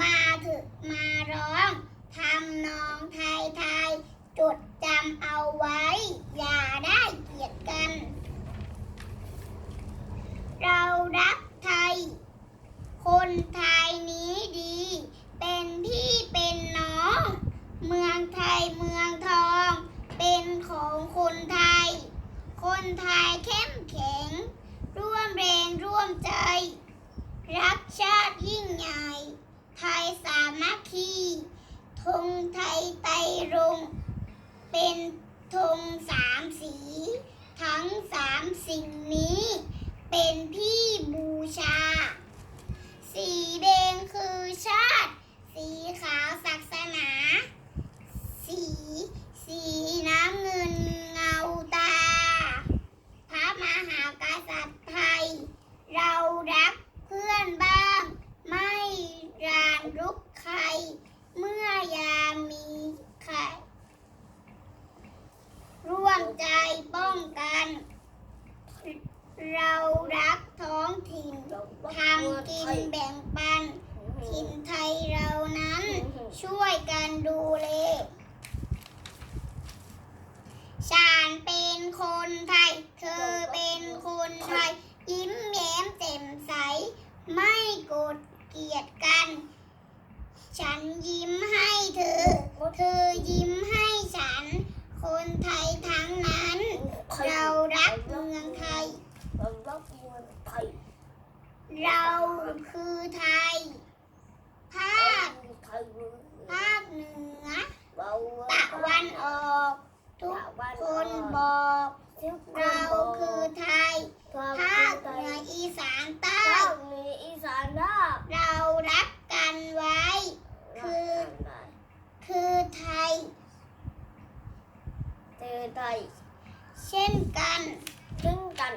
มาถึงมาร้องทำนองไทยไทยจดจำเอาไว้ อย่าได้เกลียดกัน เรารักไทย คนไทยนี้ดี เป็นพี่เป็นน้อง เมืองไทยเมืองทอง เป็นของคนไทย คนไทยเข้มแข็ง ร่วมแรงร่วมใจ รักชาติยิ่งใหญ่ งไทยไตรรงเป็นธงสามสี ทั้งสามสิ่งนี้ เป็นที่บูชา สีแดงคือชาติ สีขาวศาสนา สีสีน้ำเงินเงาตา พระมหากษัตริย์ไทย เรารักเพื่อนบ้าง ไม่รานรุกใคร เมื่อยามมีใคร ร่วมใจป้องกัน เรารักท้องถิ่นทำกินแบ่งปัน ถิ่นไทยเรานั้นช่วยกันดูแลฉันเป็นคนไทย เธอเป็นคนไทย ยิ้มแย้มแจ่มใส ไม่โกรธเกลียดกัน ฉันยิ้มให้เธอ เธอยิ้มให้ฉัน คนไทยทั้งนั้น เรารักเมืองไทย เรารักเมืองไทย เราคือไทย ภาคไทยเมืองภาคเหนือเราตะวันออก ทุกคนบอก เราคือไทย ภาคเหนืออีสานใต้ภาคเหนืออีสานนะเรารักกันไว้ คือ คือไทยเจอไทย เช่นกันถึงกัน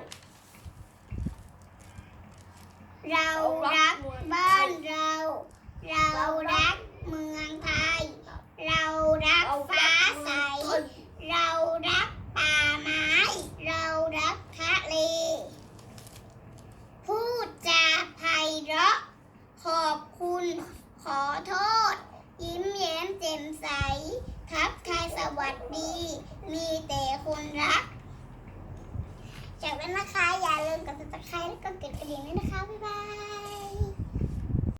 เรารักบ้านเรา เรารักเมืองไทย เรารักฟ้าใส เรารักป่าไม้ เรารักทะเล พูดจาไพเราะ ขอบคุณขอโทษ ยิ้มแย้มแจ่มใส ทักทายสวัสดี มีแต่คนรักจากนั้นนะคะอย่าลืมกด ติดตามแล้วก็กดกระดิ่งด้วยนะคะ บ๊ายบาย